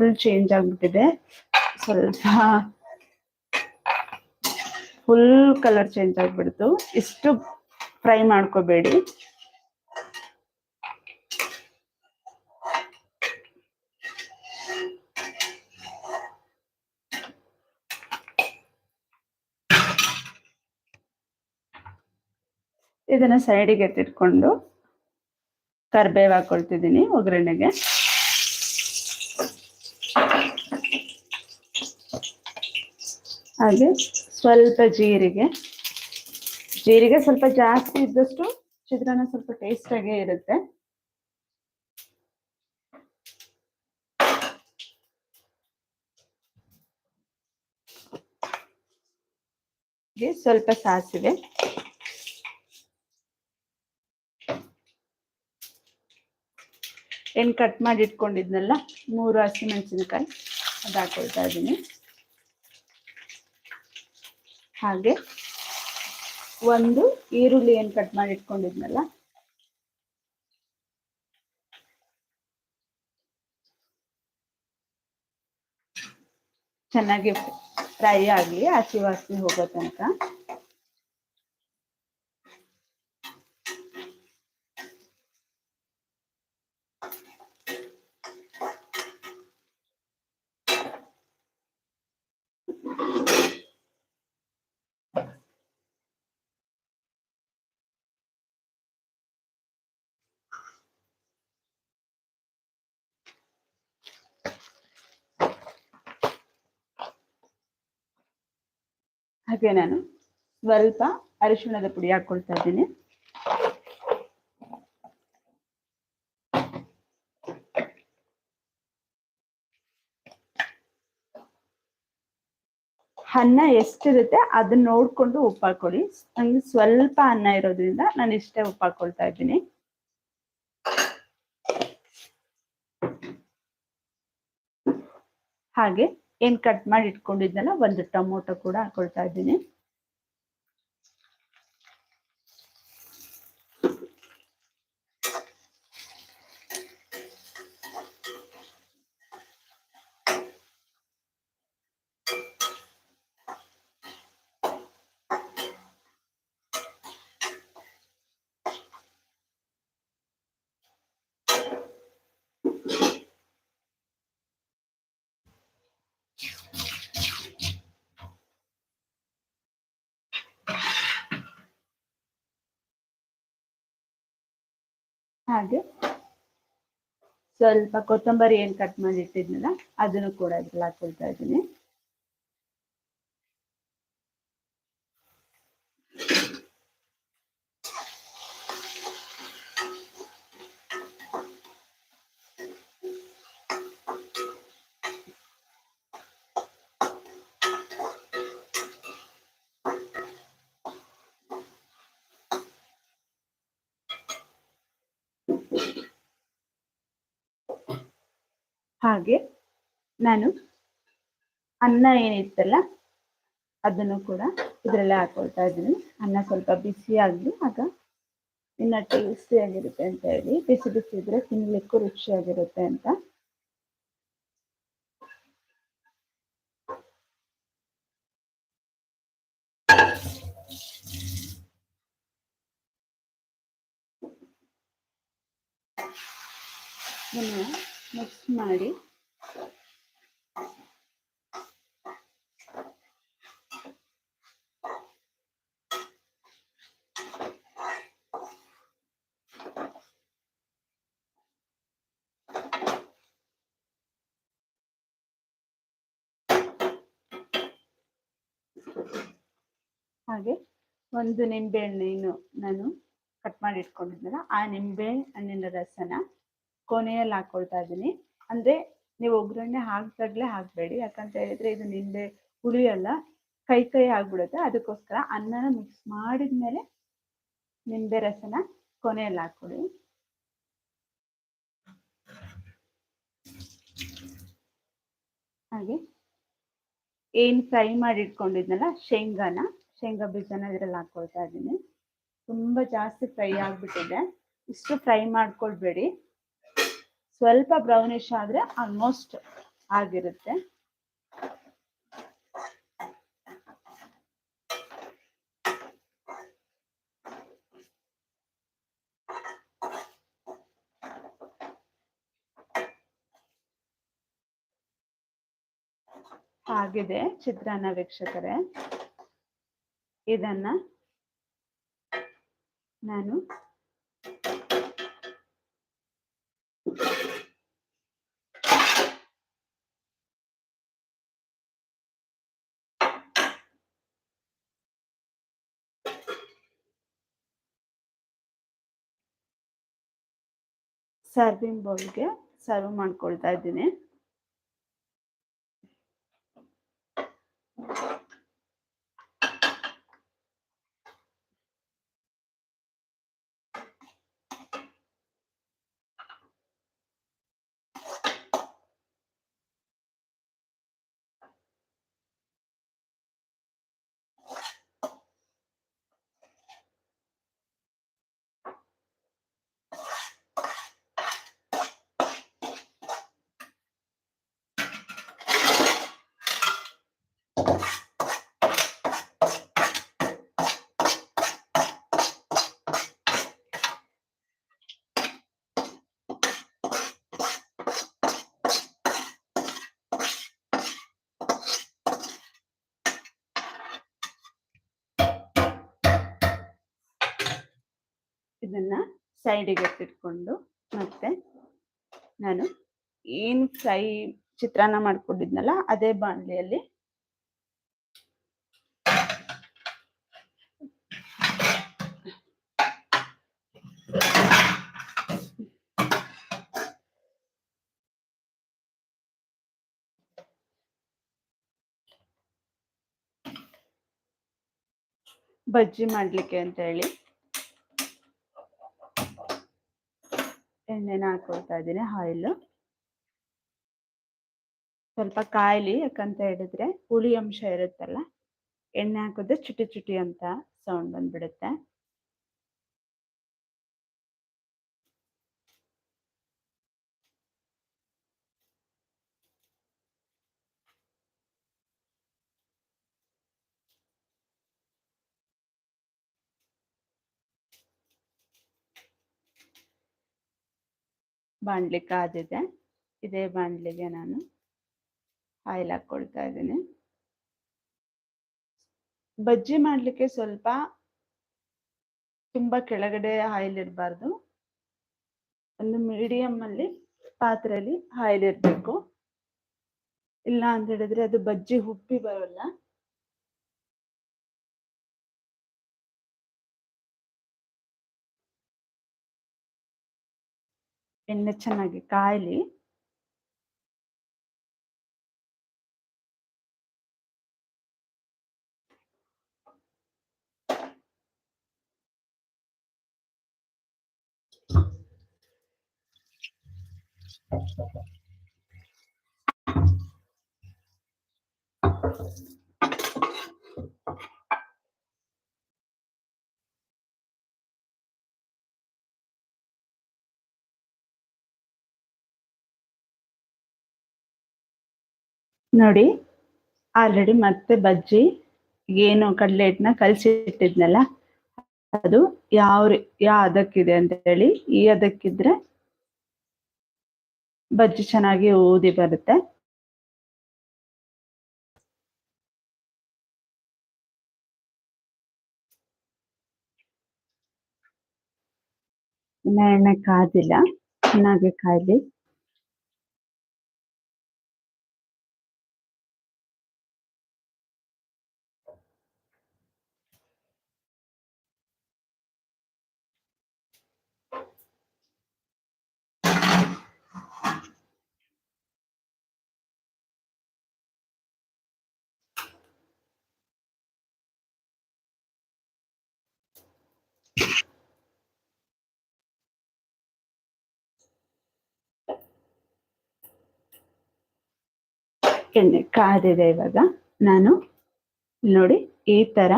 Full change ಆಗ್ಬಿಟ್ಟಿದೆ. ಸ್ವಲ್ಪ full colour change ಆಗ್ಬಿಡ್ತು. ಇಷ್ಟು ಫ್ರೈ ಮಾಡ್ಕೋಬೇಡಿ. ಇದನ್ನ ಸೈಡಿಗೆ ಎತ್ತಿಟ್ಕೊಂಡು ಕರ್ಬೇವು ಹಾಕೊಳ್ತಿದ್ದೀನಿ ಒಗ್ಗರಣೆಗೆ. ಹಾಗೆ ಸ್ವಲ್ಪ ಜೀರಿಗೆ. ಜೀರಿಗೆ ಸ್ವಲ್ಪ ಜಾಸ್ತಿ ಇದ್ದಷ್ಟು ಚಿತ್ರಾನ್ನ ಸ್ವಲ್ಪ ಟೇಸ್ಟ್ ಆಗೇ ಇರುತ್ತೆ. ಸ್ವಲ್ಪ ಸಾಸಿವೆ. ಏನ್ ಕಟ್ ಮಾಡಿ ಇಟ್ಕೊಂಡಿದ್ನಲ್ಲ, ಮೂರು ಹಸಿಮೆಣಸಿನಕಾಯಿ ಅದು ಹಾಕೊಳ್ತಾ ಇದ್ದೀನಿ. ಹಾಗೆ ಒಂದು ಈರುಳ್ಳಿ ಏನ್ ಕಟ್ ಮಾಡಿ ಇಟ್ಕೊಂಡಿದ್ನಲ್ಲ? ಚೆನ್ನಾಗಿ ಫ್ರೈ ಆಗಲಿ ಹಸಿ ವಾಸನೆ ಹೋಗೋ ತನಕ. ಹಾಗೆ ನಾನು ಸ್ವಲ್ಪ ಅರಿಶಿಣದ ಪುಡಿ ಹಾಕೊಳ್ತಾ ಇದ್ದೀನಿ. ಅನ್ನ ಎಷ್ಟಿರುತ್ತೆ ಅದನ್ನ ನೋಡ್ಕೊಂಡು ಉಪ್ಪು ಹಾಕೊಳ್ಳಿ ನಂಗೆ ಸ್ವಲ್ಪ ಅನ್ನ ಇರೋದ್ರಿಂದ ನಾನು ಇಷ್ಟೇ ಉಪ್ಪು ಹಾಕೊಳ್ತಾ ಇದ್ದೀನಿ. ಹಾಗೆ ಏನ್ ಕಟ್ ಮಾಡಿ ಇಟ್ಕೊಂಡಿದ್ನಲ್ಲ ಒಂದು ಟೊಮೊಟೊ ಕೂಡ ಹಾಕೊಳ್ತಾ ಇದ್ದೀನಿ. ಹಾಗೆ ಸ್ವಲ್ಪ ಕೊತ್ತಂಬರಿ ಏನು ಕಟ್ ಮಾಡಿ ಇಟ್ಟಿದ್ನಲ್ಲ ಅದನ್ನು ಕೂಡ ಇದ್ರಲ್ಲಿ ಹಾಕೊಳ್ತಾ ಇದ್ದೀನಿ. ಹಾಗೆ ನಾನು ಅನ್ನ ಏನಿತ್ತಲ್ಲ ಅದನ್ನು ಕೂಡ ಇದರಲ್ಲೇ ಹಾಕೊಳ್ತಾ ಇದ್ದೀನಿ. ಅನ್ನ ಸ್ವಲ್ಪ ಬಿಸಿ ಆಗಲಿ, ಆಗ ಇನ್ನೂ ಟೇಸ್ಟಿ ಆಗಿರುತ್ತೆ ಅಂತ ಹೇಳಿ ಬಿಸಿ ಬಿಸಿ ಇದ್ರೆ ತಿನ್ಲಿಕ್ಕೂ ರುಚಿಯಾಗಿರುತ್ತೆ ಅಂತ ಇದನ್ನ ಮಿಕ್ಸ್ ಮಾಡಿ ಹಾಗೆ ಒಂದು ನಿಂಬೆ ಹಣ್ಣು ನಾನು ಕಟ್ ಮಾಡಿ ಇಟ್ಕೊಂಡಿದ್ನಲ್ಲ, ಆ ನಿಂಬೆ ಹಣ್ಣಿನ ರಸನ ಕೊನೆಯಲ್ಲಿ ಹಾಕೊಳ್ತಾ ಇದ್ದೀನಿ. ಅಂದ್ರೆ ನೀವು ಒಗ್ಗರಣೆ ಹಾಕ್ದಾಗ್ಲೇ ಹಾಕ್ಬೇಡಿ. ಯಾಕಂತ ಹೇಳಿದ್ರೆ ಇದು ನಿಂಬೆ ಹುಳಿಯಲ್ಲ, ಕೈ ಕೈ ಆಗ್ಬಿಡುತ್ತೆ. ಅದಕ್ಕೋಸ್ಕರ ಅನ್ನನ ಮಿಕ್ಸ್ ಮಾಡಿದ್ಮೇಲೆ ನಿಂಬೆ ರಸನ ಕೊನೆಯಲ್ಲಿ ಹಾಕೊಳ್ಳಿ ಹಾಗೆ, ಏನ್ ಫ್ರೈ ಮಾಡಿ ಇಟ್ಕೊಂಡಿದ್ನಲ್ಲ, ಶೇಂಗಾನ. ಶೇಂಗಾ ಬೀಜನ ಇದ್ರಲ್ಲಿ ಹಾಕೊಳ್ತಾ ಇದ್ದೀನಿ. ತುಂಬಾ ಜಾಸ್ತಿ ಫ್ರೈ ಆಗ್ಬಿಟ್ಟಿದೆ. ಇಷ್ಟು ಫ್ರೈ ಮಾಡ್ಕೊಳ್ಬೇಡಿ. ಸ್ವಲ್ಪ ಬ್ರೌನಿಶ್ ಆದ್ರೆ ಆಲ್ಮೋಸ್ಟ್ ಆಗಿರುತ್ತೆ. ಆಗಿದೆ ಚಿತ್ರಾನ್ನ ವೀಕ್ಷಕರೇ. ಇದನ್ನ ನಾನು ಸರ್ವಿಂಗ್ ಬೌಲ್ಗೆ ಸರ್ವ್ ಮಾಡ್ಕೊಳ್ತಾ ಇದ್ದೀನಿ ಇದನ್ನ ಸೈಡಿಗೆ ಎತ್ತಿಟ್ಕೊಂಡು ಮತ್ತೆ ನಾನು ಏನ್ ಫ್ರೈ ಚಿತ್ರಾನ್ನ ಮಾಡ್ಕೊಂಡಿದ್ನಲ್ಲ ಅದೇ ಬಾಣಲಿಯಲ್ಲಿ ಬಜ್ಜಿ ಮಾಡ್ಲಿಕ್ಕೆ ಅಂತ ಹೇಳಿ ಎಣ್ಣೆನ ಹಾಕೊಳ್ತಾ ಇದ್ದೀನಿ ಆಯಿಲ್ ಸ್ವಲ್ಪ ಕಾಯ್ಲಿ, ಯಾಕಂತ ಹೇಳಿದ್ರೆ, ಹುಳಿ ಅಂಶ ಇರುತ್ತಲ್ಲ, ಎಣ್ಣೆ ಹಾಕಿದ್ರೆ ಚುಟಿ ಚುಟಿ ಅಂತ ಸೌಂಡ್ ಬಂದ್ಬಿಡುತ್ತೆ. ಬಾಣಲಿ ಕಾದಿದೆ ಇದೇ ಬಾಣಲಿಗೆ ನಾನು ಆಯಿಲ್ ಹಾಕ್ಕೊಳ್ತಾ ಇದ್ದೀನಿ. ಬಜ್ಜಿ ಮಾಡಲಿಕ್ಕೆ ಸ್ವಲ್ಪ ತುಂಬ ಕೆಳಗಡೆ ಆಯಿಲ್ ಇರಬಾರ್ದು. ಒಂದು ಅಲ್ಲಿ ಪಾತ್ರೆಯಲ್ಲಿ ಆಯಿಲ್ ಇರಬೇಕು. ಇಲ್ಲ ಅಂತ ಹೇಳಿದ್ರೆ ಅದು ಬಜ್ಜಿ ಉಬ್ಬಿ ಬರೋಲ್ಲ. ಎಣ್ಣೆ ಚೆನ್ನಾಗಿ ಕಾಯಲಿ. ನೋಡಿ ಆಲ್ರೆಡಿ ಮತ್ತೆ ಬಜ್ಜಿ, ಏನು ಕಡಲೆ ಹಿಟ್ಟನ್ನ ಕಲಸಿ ಇಟ್ಟಿದ್ನಲ್ಲ ಅದು ಯಾವ ಯಾವ ಅದಕ್ಕಿದೆ ಅಂತ ಹೇಳಿ ಈ ಅದಕ್ಕಿದ್ರೆ ಬಜ್ಜಿ ಚೆನ್ನಾಗಿ ಊದಿ ಬರುತ್ತೆ. ಎಣ್ಣೆ ಕಾದಿಲ್ಲ, ಚೆನ್ನಾಗಿ ಕಾಯ್ಲಿ. ಎಣ್ಣೆ ಕಾದಿದೆ ಇವಾಗ. ನಾನು ನೋಡಿ, ಈ ತರ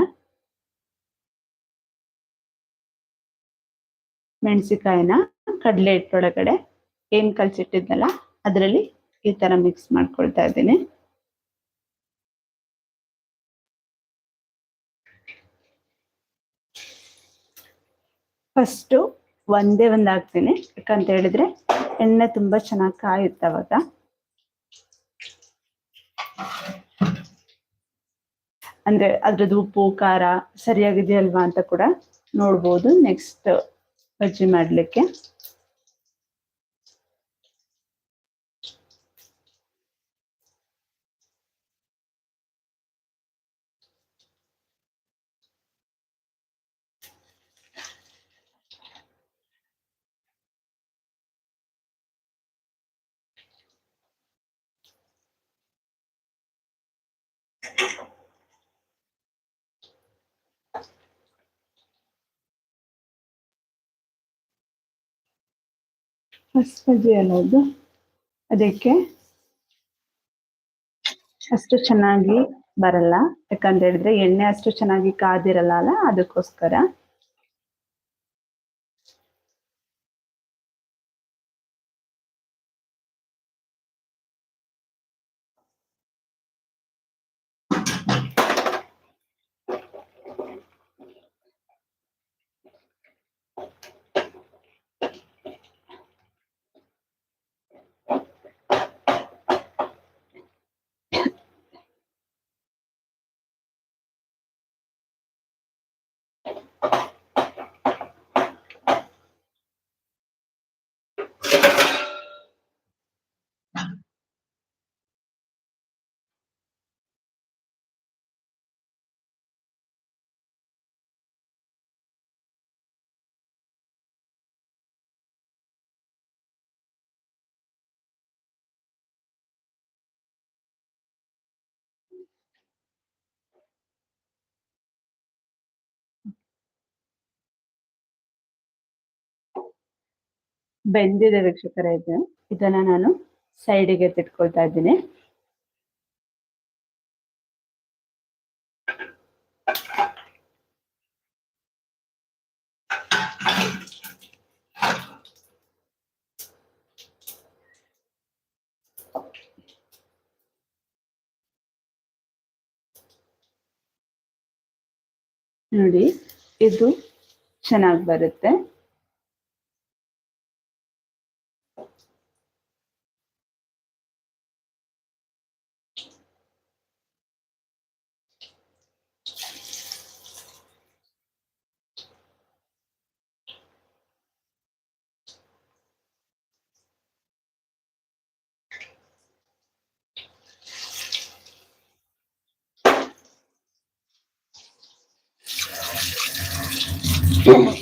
ಮೆಣಸಿಕಾಯಿನ ಕಡಲೆ ಹಿಟ್ಟೊಳಗಡೆ ಏನ್ ಕಲ್ಸಿಟ್ಟಿದ್ನಲ್ಲ, ಅದರಲ್ಲಿ ಈ ತರ ಮಿಕ್ಸ್ ಮಾಡ್ಕೊಳ್ತಾ ಇದ್ದೀನಿ. ಫಸ್ಟು ಒಂದೇ ಒಂದು ಹಾಕ್ತೀನಿ. ಯಾಕಂತ ಹೇಳಿದ್ರೆ ಎಣ್ಣೆ ತುಂಬಾ ಚೆನ್ನಾಗಿ ಕಾಯುತ್ತೆ ಅವಾಗ. ಅಂದ್ರೆ ಅದ್ರದ್ದು ಉಪ್ಪು ಖಾರ ಸರಿಯಾಗಿದೆಯಲ್ವಾ ಅಂತ ಕೂಡ ನೋಡ್ಬೋದು. ನೆಕ್ಸ್ಟ್ ಬಜ್ಜಿ ಮಾಡ್ಲಿಕ್ಕೆ. ಫಸ್ಟ್ ಅನ್ನೋದು ಅದಕ್ಕೆ ಅಷ್ಟು ಚೆನ್ನಾಗಿ ಬರಲ್ಲ. ಯಾಕಂತ ಹೇಳಿದ್ರೆ ಎಣ್ಣೆ ಅಷ್ಟು ಚೆನ್ನಾಗಿ ಕಾದಿರಲ್ಲ ಅಲ್ಲ? ಅದಕ್ಕೋಸ್ಕರ. ಬೆಂದಿದೆ ವೀಕ್ಷಕರ ಇದು. ಇದನ್ನ ನಾನು ಸೈಡಿಗೆ ತಿಟ್ಕೊಳ್ತಾ ಇದ್ದೀನಿ. ನೋಡಿ ಇದು ಚೆನ್ನಾಗಿ ಬರುತ್ತೆ. Don't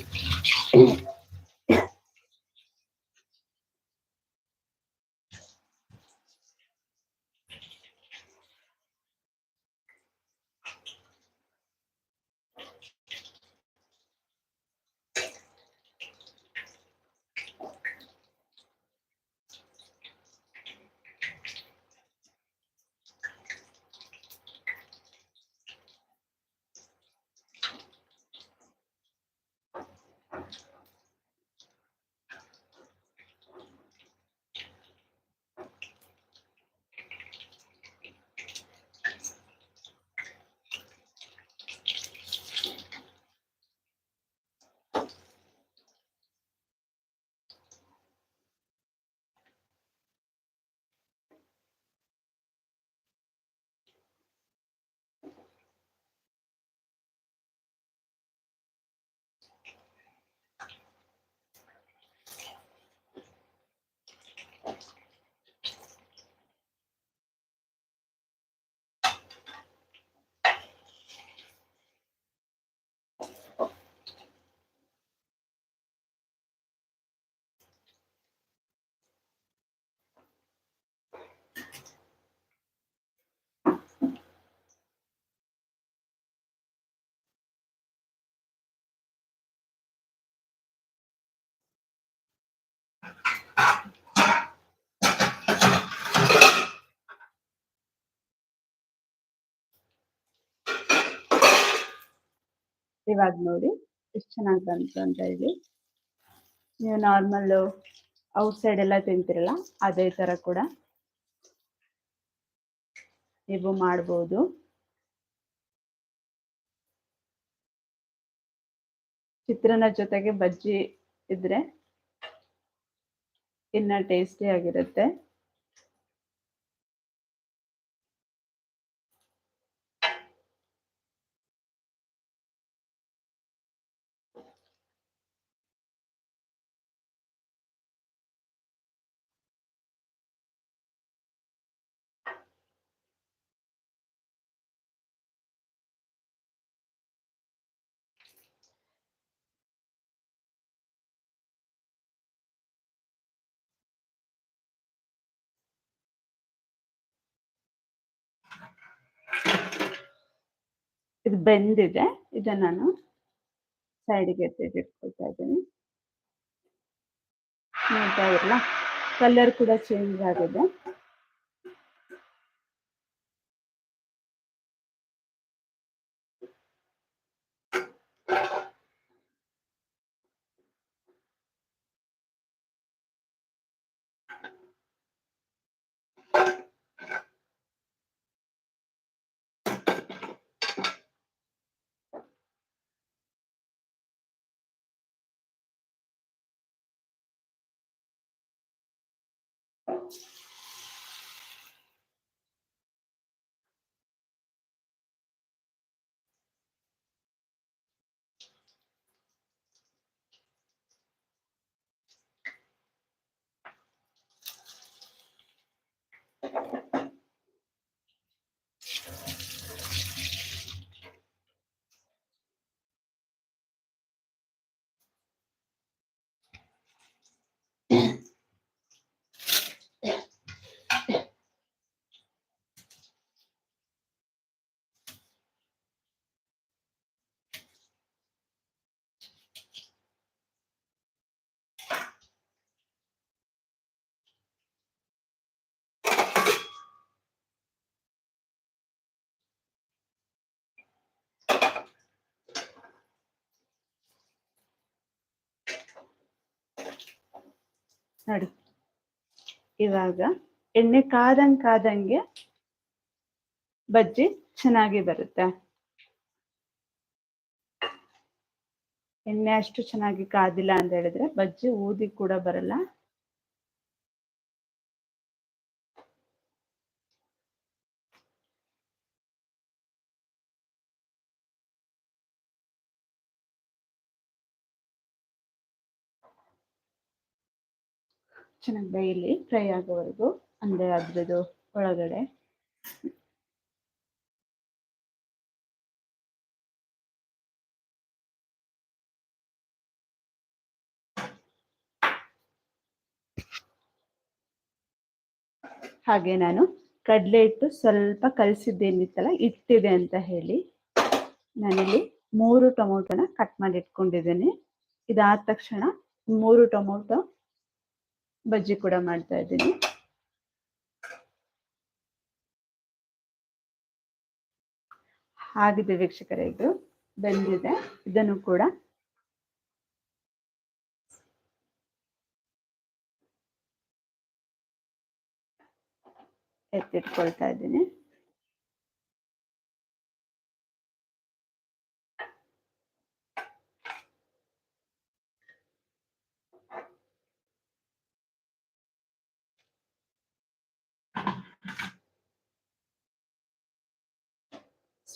ಇವಾಗ ನೋಡಿ, ಎಷ್ಟು ಚೆನ್ನಾಗಿ ಬಂತು ಅಂತ ಹೇಳಿ. ನೀವು ನಾರ್ಮಲ್ ಔಟ್ ಸೈಡ್ ಎಲ್ಲ ತಿಂತಿರಲ್ಲ, ಅದೇ ತರ ಕೂಡ ನೀವು ಮಾಡ್ಬೋದು. ಚಿತ್ರನ ಜೊತೆಗೆ ಬಜ್ಜಿ ಇದ್ರೆ ಇನ್ನ ಟೇಸ್ಟಿ ಆಗಿರುತ್ತೆ. ಇದು ಬೆಂದಿದೆ ಇದನ್ನ ನಾನು ಸೈಡ್ಗೆ ತೆಗೆದಿಟ್ಕೊಳ್ತಾ ಇದ್ದೀನಿ. ನೋಡ್ತಾ ಇರಲ್ಲ ಕಲರ್ ಕೂಡ ಚೇಂಜ್ ಆಗಿದೆ. ನೋಡಿ. ಇವಾಗ ಎಣ್ಣೆ ಕಾದಂಗ್ ಕಾದಂಗೆ ಬಜ್ಜಿ ಚೆನ್ನಾಗಿ ಬರುತ್ತೆ. ಎಣ್ಣೆ ಅಷ್ಟು ಚೆನ್ನಾಗಿ ಕಾದಿಲ್ಲ ಅಂತ ಹೇಳಿದ್ರೆ ಬಜ್ಜಿ ಊದಿ ಕೂಡ ಬರಲ್ಲ. ಚೆನ್ನಾಗಿ ಬೇಯಲಿ ಫ್ರೈ ಆಗೋವರೆಗೂ ಅಂದ್ರೆ ಅದ್ರದ್ದು ಒಳಗಡೆ. ಹಾಗೆ ನಾನು ಕಡಲೆ ಹಿಟ್ಟು ಸ್ವಲ್ಪ ಕಲಸಿದ್ದೇನಿತ್ತಲ್ಲ, ಇಟ್ಟಿದೆ ಅಂತ ಹೇಳಿ ನಾನಿಲ್ಲಿ ಮೂರು ಟೊಮೊಟೊನ ಕಟ್ ಮಾಡಿ ಇಟ್ಕೊಂಡಿದ್ದೇನೆ. ಇದಾದ ತಕ್ಷಣ ಮೂರು ಟೊಮೊಟೊ ಬಜ್ಜಿ ಕೂಡ ಮಾಡ್ತಾ ಇದ್ದೀನಿ. ಆಗಿದೆ ವೀಕ್ಷಕರೇ ಇದು ಬೆಂದಿದೆ. ಇದನ್ನು ಕೂಡ ಎತ್ತಿಟ್ಕೊಳ್ತಾ ಇದ್ದೀನಿ.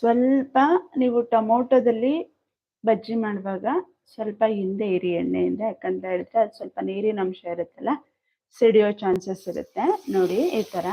ಸ್ವಲ್ಪ ನೀವು ಟೊಮೊಟೊದಲ್ಲಿ ಬಜ್ಜಿ ಮಾಡುವಾಗ ಸ್ವಲ್ಪ ಹಿಂದೆ ಇರಿ ಎಣ್ಣೆಯಿಂದ, ಯಾಕಂತ ಹೇಳಿದ್ರೆ ಅದು ಸ್ವಲ್ಪ ನೀರಿನ ಅಂಶ ಇರುತ್ತಲ್ಲ, ಸಿಡಿಯೋ ಚಾನ್ಸಸ್ ಇರುತ್ತೆ. ನೋಡಿ, ಈ ತರ.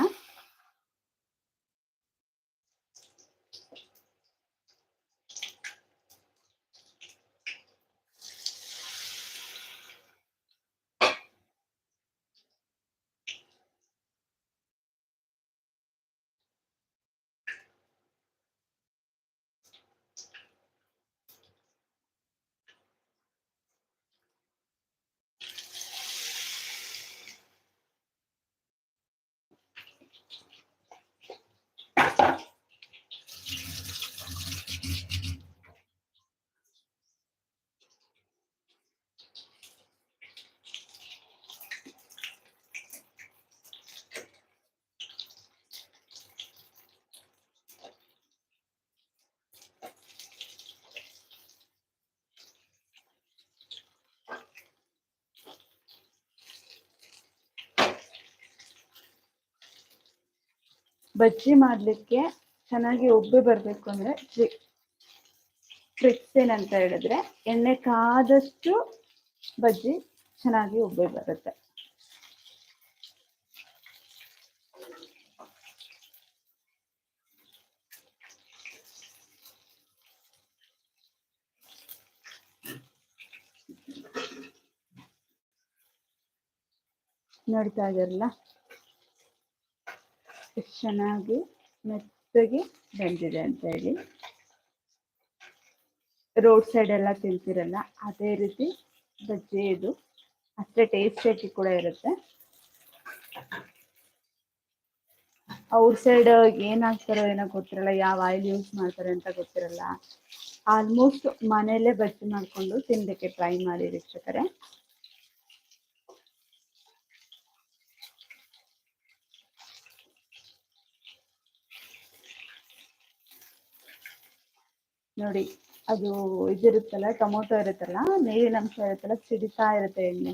ಬಜ್ಜಿ ಮಾಡಲಿಕ್ಕೆ ಚೆನ್ನಾಗಿ ಒಬ್ಬೆ ಬರಬೇಕು ಅಂದರೆ ಟ್ರಿಕ್ಸ್ ಏನಂತ ಹೇಳಿದ್ರೆ ಎಣ್ಣೆ ಕಾದಷ್ಟು ಬಜ್ಜಿ ಚೆನ್ನಾಗಿ ಒಬ್ಬೆ ಬರುತ್ತೆ. ನೋಡ್ತಾ ಇದಿರಲ್ಲ? ಚೆನ್ನಾಗಿ ಮೆತ್ತಗೆ ಬೆಂದಿದೆ ಅಂತ ಹೇಳಿ. ರೋಡ್ ಸೈಡ್ ಎಲ್ಲ ತಿಂತಿರಲ್ಲ, ಅದೇ ರೀತಿ ಬಜ್ಜಿ ಇದು. ಅಷ್ಟೇ ಟೇಸ್ಟಿಯಾಗಿ ಕೂಡ ಇರುತ್ತೆ. ಔಟ್ ಸೈಡ್ ಏನ್ ಹಾಕ್ತಾರೋ ಏನೋ ಗೊತ್ತಿರಲ್ಲ, ಯಾವ ಆಯಿಲ್ ಯೂಸ್ ಮಾಡ್ತಾರೆ ಅಂತ ಗೊತ್ತಿರಲ್ಲ. ಆಲ್ಮೋಸ್ಟ್ ಮನೆಯಲ್ಲೇ ಬಜ್ಜಿ ಮಾಡ್ಕೊಂಡು ತಿನ್ಲಿಕ್ಕೆ ಟ್ರೈ ಮಾಡಿ ವೀಕ್ಷಕರೇ. ನೋಡಿ ಅದು ಇದಿರುತ್ತಲ್ಲ ಟೊಮೊಟೊ ಇರುತ್ತಲ್ಲ ನೀರಿನ ಅಂಶ ಇರುತ್ತಲ್ಲ ಸಿಡಿತಾ ಇರುತ್ತೆ ಎಣ್ಣೆ.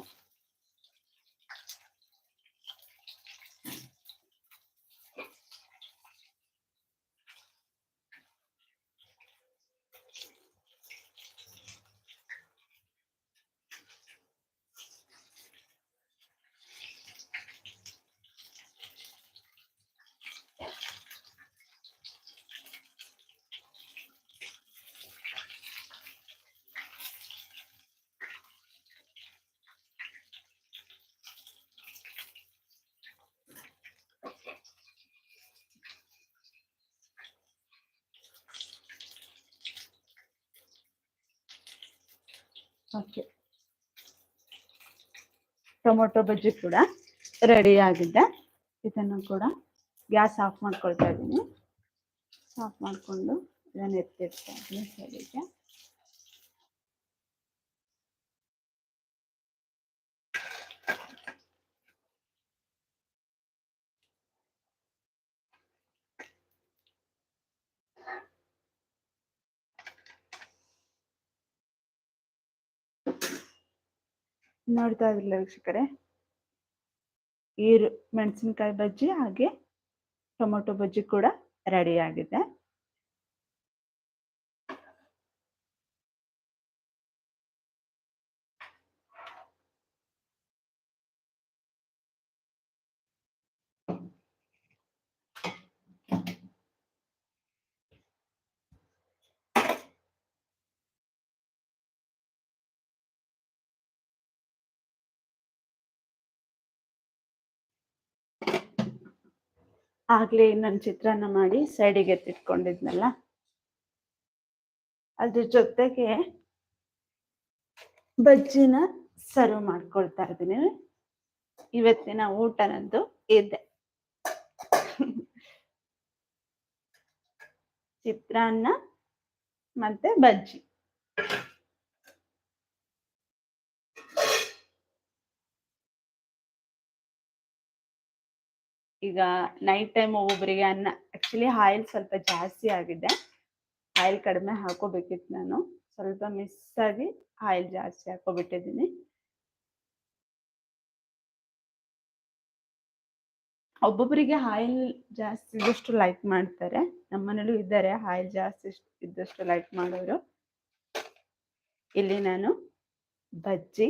ಓಕೆ ಟೊಮೊಟೊ ಬಜ್ಜಿ ಕೂಡ ರೆಡಿ ಆಗಿದೆ. ಇದನ್ನು ಕೂಡ ಗ್ಯಾಸ್ ಆಫ್ ಮಾಡ್ಕೊಳ್ತಾ ಇದ್ದೀನಿ. ಆಫ್ ಮಾಡಿಕೊಂಡು ಇದನ್ನು ಎತ್ತಿಡ್ತಾ ಇದ್ದೀನಿ ಸೈಡಿಗೆ. ನೋಡ್ತಾ ಇದ್ರಲ್ಲ ವೀಕ್ಷಕರೇ? ಈರು ಮೆಣಸಿನ್ಕಾಯಿ ಬಜ್ಜಿ ಹಾಗೆ ಟೊಮೊಟೊ ಬಜ್ಜಿ ಕೂಡ ರೆಡಿ ಆಗಿದೆ. ಆಗ್ಲೇ ನನ್ನ ಚಿತ್ರಾನ್ನ ಮಾಡಿ ಸೈಡಿಗೆ ಎತ್ತಿಟ್ಕೊಂಡಿದ್ನಲ್ಲ? ಅದ್ರ ಜೊತೆಗೆ ಬಜ್ಜಿನ ಸರ್ವ್ ಮಾಡ್ಕೊಳ್ತಾ ಇದ್ದೀನಿ. ಇವತ್ತಿನ ಊಟನದ್ದು ಇದೆ. ಚಿತ್ರಾನ್ನ ಮತ್ತೆ ಬಜ್ಜಿ. ಈಗ ನೈಟ್ ಟೈಮ್ ಒಬ್ಬೊಬ್ಬರಿಗೆ ಅನ್ನ ಆಕ್ಚುಲಿ ಆಯಿಲ್ ಸ್ವಲ್ಪ ಜಾಸ್ತಿ ಆಗಿದೆ. ಆಯಿಲ್ ಕಡಿಮೆ ಹಾಕೋಬೇಕಿತ್ತು ನಾನು. ಸ್ವಲ್ಪ ಮಿಸ್ ಆಗಿ ಆಯಿಲ್ ಜಾಸ್ತಿ ಹಾಕೋಬಿಟ್ಟಿದ್ದೀನಿ. ಒಬ್ಬೊಬ್ಬರಿಗೆ ಆಯಿಲ್ ಜಾಸ್ತಿ ಇದ್ದಷ್ಟು ಲೈಕ್ ಮಾಡ್ತಾರೆ. ನಮ್ಮ ಮನೇಲೂ ಇದ್ದಾರೆ ಆಯಿಲ್ ಜಾಸ್ತಿ ಇದ್ದಷ್ಟು ಲೈಕ್ ಮಾಡೋರು. ಇಲ್ಲಿ ನಾನು ಬಜ್ಜಿ.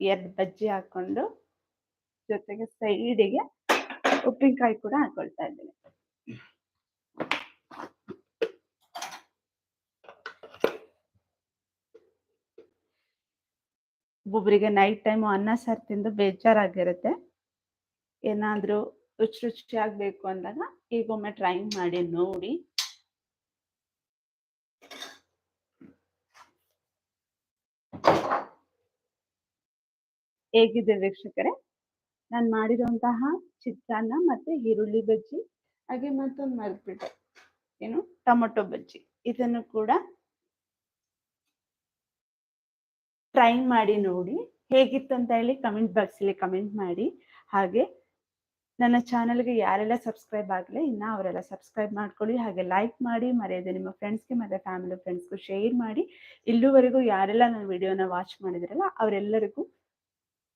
ಎರಡು ಬಜ್ಜಿ ಹಾಕೊಂಡು ಜೊತೆಗೆ ಸೈಡಿಗೆ ಉಪ್ಪಿನಕಾಯಿ ಕೂಡ ಹಾಕೊಳ್ತಾ ಇದ್ದೀನಿ. ಒಬ್ಬೊಬ್ಬರಿಗೆ ನೈಟ್ ಟೈಮು ಅನ್ನ, ಸಾರು ತಿಂದು ಬೇಜಾರಾಗಿರುತ್ತೆ. ಏನಾದರೂ ರುಚಿ ರುಚಿಯಾಗಬೇಕು ಅಂದಾಗ ಈಗೊಮ್ಮೆ ಟ್ರೈ ಮಾಡಿ ನೋಡಿ. ಹೇಗಿದೆ ವೀಕ್ಷಕರೇ? ನಾನು ಮಾಡಿರುವಂತಹ ಚಿತ್ರಾನ್ನ ಮತ್ತೆ ಈರುಳ್ಳಿ ಬಜ್ಜಿ, ಹಾಗೆ ಮತ್ತೊಂದು ಮರೆತ್ಬಿಟ್ಟೆ. ಏನು? ಟೊಮೊಟೊ ಬಜ್ಜಿ. ಇದನ್ನು ಕೂಡ ಟ್ರೈ ಮಾಡಿ ನೋಡಿ. ಹೇಗಿತ್ತು ಅಂತ ಹೇಳಿ ಕಮೆಂಟ್ ಬಾಕ್ಸಲ್ಲಿ ಕಮೆಂಟ್ ಮಾಡಿ. ಹಾಗೆ ನನ್ನ ಚಾನಲ್ಗೆ ಯಾರೆಲ್ಲ ಸಬ್ಸ್ಕ್ರೈಬ್ ಆಗಲಿ ಇನ್ನ ಅವರೆಲ್ಲ ಸಬ್ಸ್ಕ್ರೈಬ್ ಮಾಡ್ಕೊಳ್ಳಿ. ಹಾಗೆ ಲೈಕ್ ಮಾಡಿ, ಮರೆಯದೆ ನಿಮ್ಮ ಫ್ರೆಂಡ್ಸ್ಗೆ ಮತ್ತೆ ಫ್ಯಾಮಿಲಿ ಫ್ರೆಂಡ್ಸ್ಗೂ ಶೇರ್ ಮಾಡಿ. ಇಲ್ಲಿವರೆಗೂ ಯಾರೆಲ್ಲ ನನ್ನ ವಿಡಿಯೋನ ವಾಚ್ ಮಾಡಿದ್ರಲ್ಲ, ಅವರೆಲ್ಲರಿಗೂ